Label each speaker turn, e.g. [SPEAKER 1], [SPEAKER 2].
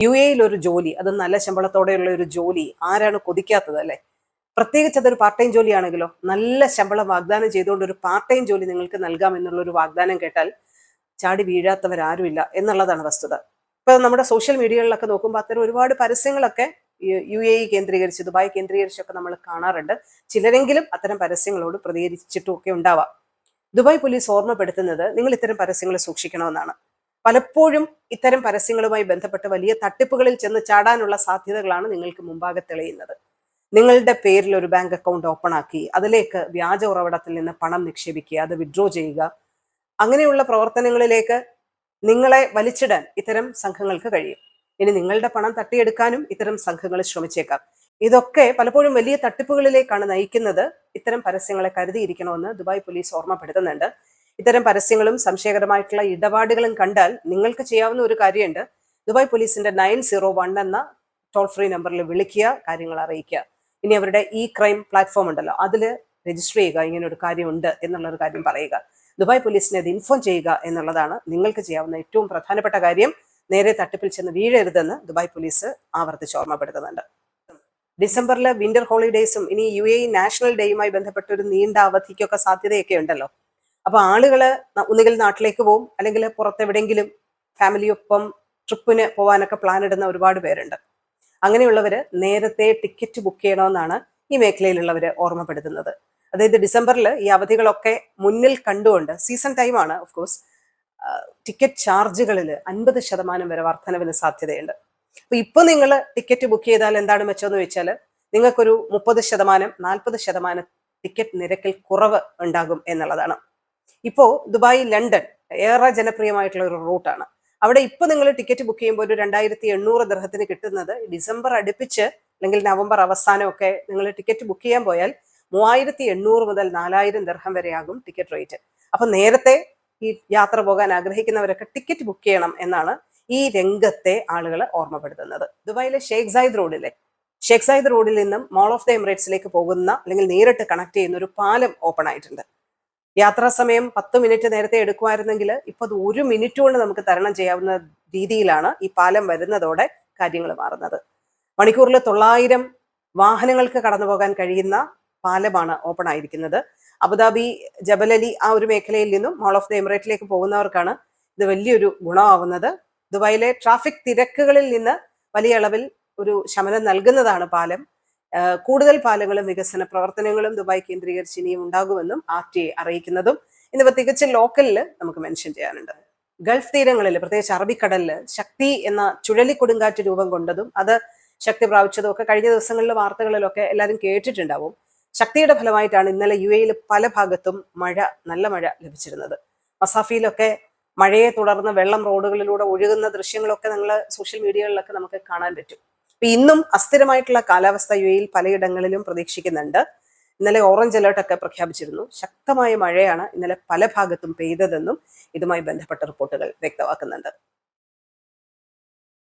[SPEAKER 1] U എയിൽ ഒരു ജോലി അത് നല്ല ശമ്പളത്തോടെയുള്ള ഒരു ജോലി ആരാണ് കൊതിക്കാത്തത് അല്ലെ? പ്രത്യേകിച്ച് അതൊരു പാർട്ട് ടൈം ജോലിയാണെങ്കിലോ നല്ല ശമ്പളം വാഗ്ദാനം ചെയ്തുകൊണ്ട് ഒരു പാർട്ട് ടൈം ജോലി നിങ്ങൾക്ക് നൽകാം എന്നുള്ള ഒരു വാഗ്ദാനം കേട്ടാൽ ചാടി വീഴാത്തവരാരുമില്ല എന്നുള്ളതാണ് വസ്തുത. ഇപ്പൊ നമ്മുടെ സോഷ്യൽ മീഡിയകളിലൊക്കെ നോക്കുമ്പോൾ അത്തരം ഒരുപാട് പരസ്യങ്ങളൊക്കെ യു എ ഇ കേന്ദ്രീകരിച്ച് ദുബായ് കേന്ദ്രീകരിച്ചൊക്കെ നമ്മൾ കാണാറുണ്ട്. ചിലരെങ്കിലും അത്തരം പരസ്യങ്ങളോട് പ്രതികരിച്ചിട്ടും ഒക്കെ ഉണ്ടാവാം. ദുബായ് പോലീസ് ഓർമ്മപ്പെടുത്തുന്നത് നിങ്ങൾ ഇത്തരം പരസ്യങ്ങൾ സൂക്ഷിക്കണമെന്നാണ്. പലപ്പോഴും ഇത്തരം പരസ്യങ്ങളുമായി ബന്ധപ്പെട്ട് വലിയ തട്ടിപ്പുകളിൽ ചെന്ന് ചാടാനുള്ള സാധ്യതകളാണ് നിങ്ങൾക്ക് മുമ്പാകെ തെളിയുന്നത്. നിങ്ങളുടെ പേരിൽ ഒരു ബാങ്ക് അക്കൗണ്ട് ഓപ്പൺ ആക്കി അതിലേക്ക് വ്യാജ ഉറവിടത്തിൽ നിന്ന് പണം നിക്ഷേപിക്കുക അത് വിഡ്രോ ചെയ്യുക അങ്ങനെയുള്ള പ്രവർത്തനങ്ങളിലേക്ക് നിങ്ങളെ വലിച്ചിടാൻ ഇത്തരം സംഘങ്ങൾക്ക് കഴിയും. ഇനി നിങ്ങളുടെ പണം തട്ടിയെടുക്കാനും ഇത്തരം സംഘങ്ങൾ ശ്രമിച്ചേക്കാം. ഇതൊക്കെ പലപ്പോഴും വലിയ തട്ടിപ്പുകളിലേക്കാണ് നയിക്കുന്നത്. ഇത്തരം പരസ്യങ്ങളെ കരുതിയിരിക്കണമെന്ന് ദുബായ് പോലീസ് ഓർമ്മപ്പെടുത്തുന്നുണ്ട്. ഇത്തരം പരസ്യങ്ങളും സംശയകരമായിട്ടുള്ള ഇടപാടുകളും കണ്ടാൽ നിങ്ങൾക്ക് ചെയ്യാവുന്ന ഒരു കാര്യമുണ്ട്. ദുബായ് പോലീസിന്റെ നയൻ സീറോ വൺ എന്ന ടോൾ ഫ്രീ നമ്പറിൽ വിളിക്കുക കാര്യങ്ങൾ അറിയിക്കുക. ഇനി അവരുടെ ഇ ക്രൈം പ്ലാറ്റ്ഫോം ഉണ്ടല്ലോ അതിൽ രജിസ്റ്റർ ചെയ്യുക ഇങ്ങനെ ഒരു കാര്യമുണ്ട് എന്നുള്ളൊരു കാര്യം പറയുക. ദുബായ് പോലീസിനെ അത് ഇൻഫോം ചെയ്യുക എന്നുള്ളതാണ് നിങ്ങൾക്ക് ചെയ്യാവുന്ന ഏറ്റവും പ്രധാനപ്പെട്ട കാര്യം. നേരെ തട്ടിപ്പിൽ ചെന്ന് വീഴരുതെന്ന് ദുബായ് പോലീസ് ആവർത്തിച്ച് ഓർമ്മപ്പെടുത്തുന്നുണ്ട്. ഡിസംബറിലെ വിന്റർ ഹോളിഡേയ്സും ഇനി യു എ നാഷണൽ ഡേയുമായി ബന്ധപ്പെട്ട ഒരു നീണ്ട അവധിക്കൊക്കെ സാധ്യതയൊക്കെ ഉണ്ടല്ലോ. അപ്പൊ ആളുകൾ ഒന്നുകിൽ നാട്ടിലേക്ക് പോകും അല്ലെങ്കിൽ പുറത്തെവിടെയെങ്കിലും ഫാമിലിയൊപ്പം ട്രിപ്പിന് പോകാനൊക്കെ പ്ലാൻ ഇടുന്ന ഒരുപാട് പേരുണ്ട്. അങ്ങനെയുള്ളവർ നേരത്തെ ടിക്കറ്റ് ബുക്ക് ചെയ്യണമെന്നാണ് ഈ മേഖലയിലുള്ളവർ ഓർമ്മപ്പെടുത്തുന്നത്. അതായത് ഡിസംബറിൽ ഈ അവധികളൊക്കെ മുന്നിൽ കണ്ടുകൊണ്ട് സീസൺ ടൈമാണ് ഓഫ് കോഴ്സ് ടിക്കറ്റ് ചാർജുകളിൽ അൻപത് ശതമാനം വരെ വർധനവിന് സാധ്യതയുണ്ട്. അപ്പൊ ഇപ്പൊ നിങ്ങൾ ടിക്കറ്റ് ബുക്ക് ചെയ്താൽ എന്താണ് മെച്ചമെന്ന് വെച്ചാൽ നിങ്ങൾക്കൊരു മുപ്പത് ശതമാനം നാൽപ്പത് ശതമാനം ടിക്കറ്റ് നിരക്കിൽ കുറവ് ഉണ്ടാകും എന്നുള്ളതാണ്. ഇപ്പോ ദുബായ് ലണ്ടൻ ഏറെ ജനപ്രിയമായിട്ടുള്ള ഒരു റൂട്ടാണ്. അവിടെ ഇപ്പൊ നിങ്ങൾ ടിക്കറ്റ് ബുക്ക് ചെയ്യുമ്പോൾ ഒരു രണ്ടായിരത്തി എണ്ണൂറ് ദർഹത്തിന് കിട്ടുന്നത് ഡിസംബർ അടുപ്പിച്ച് അല്ലെങ്കിൽ നവംബർ അവസാനമൊക്കെ നിങ്ങൾ ടിക്കറ്റ് ബുക്ക് ചെയ്യാൻ പോയാൽ മൂവായിരത്തി എണ്ണൂറ് മുതൽ നാലായിരം ദർഹം വരെയാകും ടിക്കറ്റ് റേറ്റ്. അപ്പൊ നേരത്തെ ഈ യാത്ര പോകാൻ ആഗ്രഹിക്കുന്നവരൊക്കെ ടിക്കറ്റ് ബുക്ക് ചെയ്യണം എന്നാണ് ഈ രംഗത്തെ ആളുകൾ ഓർമ്മപ്പെടുത്തുന്നത്. ദുബായിലെ ഷേഖ് സായിദ് റോഡിലെ ഷേഖ് സായിദ് റോഡിൽ നിന്നും മോൾ ഓഫ് ദ എമിറേറ്റ്സിലേക്ക് പോകുന്ന അല്ലെങ്കിൽ നേരിട്ട് കണക്ട് ചെയ്യുന്ന ഒരു പാലം ഓപ്പൺ ആയിട്ടുണ്ട്. യാത്രാ സമയം പത്ത് മിനിറ്റ് നേരത്തെ എടുക്കുമായിരുന്നെങ്കിൽ ഇപ്പൊ അത് ഒരു മിനിറ്റ് കൊണ്ട് നമുക്ക് തരണം ചെയ്യാവുന്ന രീതിയിലാണ് ഈ പാലം വരുന്നതോടെ കാര്യങ്ങൾ മാറുന്നത്. മണിക്കൂറിൽ തൊള്ളായിരം വാഹനങ്ങൾക്ക് കടന്നു പോകാൻ കഴിയുന്ന പാലമാണ് ഓപ്പൺ ആയിരിക്കുന്നത്. അബുദാബി ജബലലി ആ ഒരു മേഖലയിൽ നിന്നും മോൾ ഓഫ് ദ എമിറേറ്റിലേക്ക് പോകുന്നവർക്കാണ് ഇത് വലിയൊരു ഗുണമാവുന്നത്. ദുബായിലെ ട്രാഫിക് തിരക്കുകളിൽ നിന്ന് വലിയ അളവിൽ ഒരു ശമനം നൽകുന്നതാണ് പാലം. കൂടുതൽ പാലങ്ങളും വികസന പ്രവർത്തനങ്ങളും ദുബായ് കേന്ദ്രീകരിച്ച് ഇനിയും ഉണ്ടാകുമെന്നും ആർ ടി ഐ അറിയിക്കുന്നതും. ഇന്നിപ്പോ തികച്ചും ലോക്കലിൽ നമുക്ക് മെൻഷൻ ചെയ്യാനുണ്ട്. ഗൾഫ് തീരങ്ങളിൽ പ്രത്യേകിച്ച് അറബിക്കടലിൽ ശക്തി എന്ന ചുഴലിക്കൊടുങ്കാറ്റ് രൂപം കൊണ്ടതും അത് ശക്തി പ്രാപിച്ചതും ഒക്കെ കഴിഞ്ഞ ദിവസങ്ങളിലെ വാർത്തകളിലൊക്കെ എല്ലാവരും കേട്ടിട്ടുണ്ടാവും. ശക്തിയുടെ ഫലമായിട്ടാണ് ഇന്നലെ യു എയിൽ പല ഭാഗത്തും മഴ നല്ല മഴ ലഭിച്ചിരുന്നത്. മസാഫിയിലൊക്കെ മഴയെ തുടർന്ന് വെള്ളം റോഡുകളിലൂടെ ഒഴുകുന്ന ദൃശ്യങ്ങളൊക്കെ നിങ്ങൾ സോഷ്യൽ മീഡിയകളിലൊക്കെ നമുക്ക് കാണാൻ പറ്റും. ഇന്നും അസ്ഥിരമായിട്ടുള്ള കാലാവസ്ഥ യു എയിൽ പലയിടങ്ങളിലും പ്രതീക്ഷിക്കുന്നുണ്ട്. ഇന്നലെ ഓറഞ്ച് അലേർട്ട് ഒക്കെ പ്രഖ്യാപിച്ചിരുന്നു. ശക്തമായ മഴയാണ് ഇന്നലെ പല ഭാഗത്തും പെയ്തതെന്നും ഇതുമായി ബന്ധപ്പെട്ട റിപ്പോർട്ടുകൾ വ്യക്തമാക്കുന്നുണ്ട്.